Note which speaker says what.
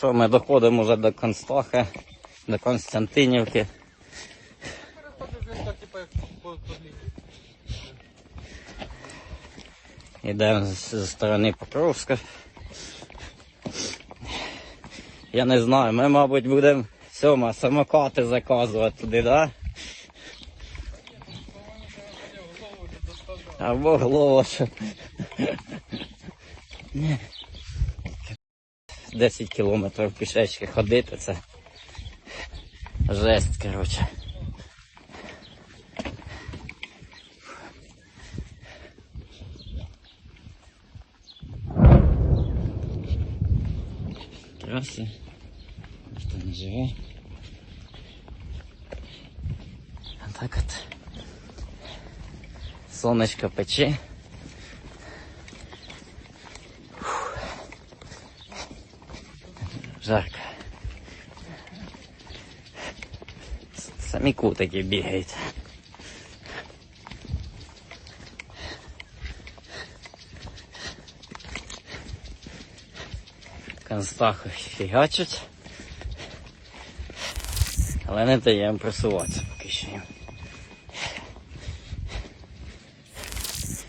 Speaker 1: що, ми доходимо вже до Констахи, до Константинівки. Йдемо з з сторони Покровська. Я не знаю, ми, мабуть, будемо сьома самокати заказувати туди, да? Або глоша. 10 кілометрів пішечки ходити, це жесть, коротше. Траси. Ніхто не живе. А так от. Сонечко пече. Жарко. Самі кутики бігають. Констаху фігачать. Але не даємо просуватися поки що їм.